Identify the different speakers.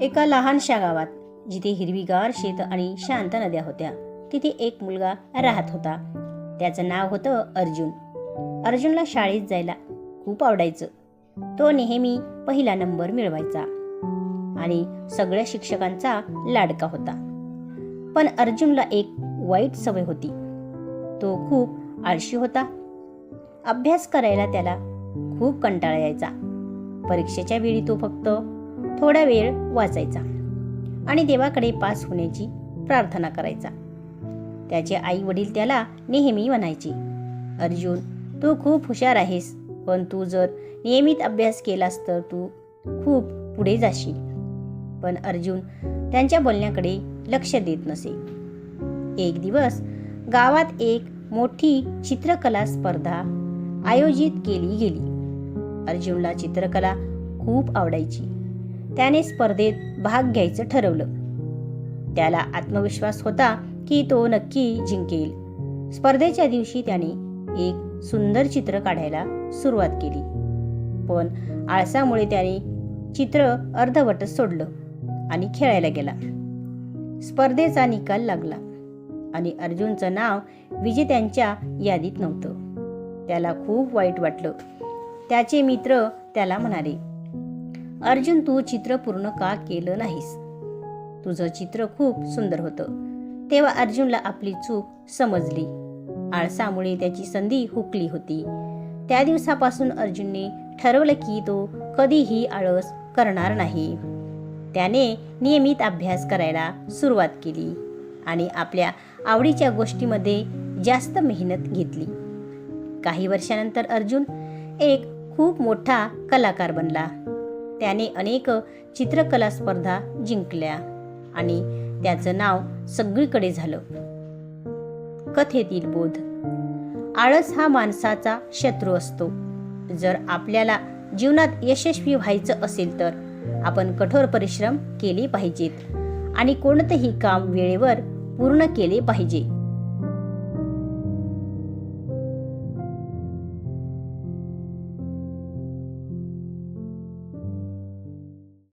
Speaker 1: एका लहानशा गावात जिथे हिरवीगार शेत आणि शांत नद्या होत्या तिथे एक मुलगा राहत होता. त्याचं नाव होतं अर्जुन. अर्जुनला शाळेत जायला खूप आवडायचं. तो नेहमी पहिला नंबर मिळवायचा आणि सगळ्या शिक्षकांचा लाडका होता. पण अर्जुनला एक वाईट सवय होती. तो खूप आळशी होता. अभ्यास करायला त्याला खूप कंटाळा यायचा. परीक्षेच्या वेळी तो फक्त थोडा वेळ वाचायचा आणि देवाकडे पास होण्याची प्रार्थना करायचा. त्याचे आई वडील त्याला नेहमी म्हणायचे अर्जुन तू खूप हुशार आहेस पण तू जर नियमित अभ्यास केलास तर तू खूप पुढे जाशील. पण अर्जुन त्यांच्या बोलण्याकडे लक्ष देत नसे. एक दिवस गावात एक मोठी चित्रकला स्पर्धा आयोजित केली गेली. अर्जुनला चित्रकला खूप आवडायची. त्याने स्पर्धेत भाग घ्यायचं ठरवलं. त्याला आत्मविश्वास होता की तो नक्की जिंकेल. स्पर्धेच्या दिवशी त्याने एक सुंदर चित्र काढायला सुरुवात केली. पण आळसामुळे त्याने चित्र अर्धवटच सोडलं आणि खेळायला गेला. स्पर्धेचा निकाल लागला आणि अर्जुनचं नाव विजेत्यांच्या यादीत नव्हतं. त्याला खूप वाईट वाटलं. त्याचे मित्र त्याला म्हणाले अर्जुन तू चित्र पूर्ण का केलं नाहीस? तुझं चित्र खूप सुंदर होतं. तेव्हा अर्जुनला आपली चूक समजली. आळसामुळे त्याची संधी हुकली होती. त्या दिवसापासून अर्जुनने ठरवलं की तो कधीही आळस करणार नाही. त्याने नियमित अभ्यास करायला सुरुवात केली आणि आपल्या आवडीच्या गोष्टीमध्ये जास्त मेहनत घेतली. काही वर्षानंतर अर्जुन एक खूप मोठा कलाकार बनला. त्याने अनेक चित्रकला स्पर्धा जिंकल्या आणि त्याचं नाव सगळीकडे झालं. कथेतील बोध. आळस हा माणसाचा शत्रू असतो. जर आपल्याला जीवनात यशस्वी व्हायचं असेल तर आपण कठोर परिश्रम केले पाहिजेत आणि कोणतंही काम वेळेवर पूर्ण केले पाहिजे.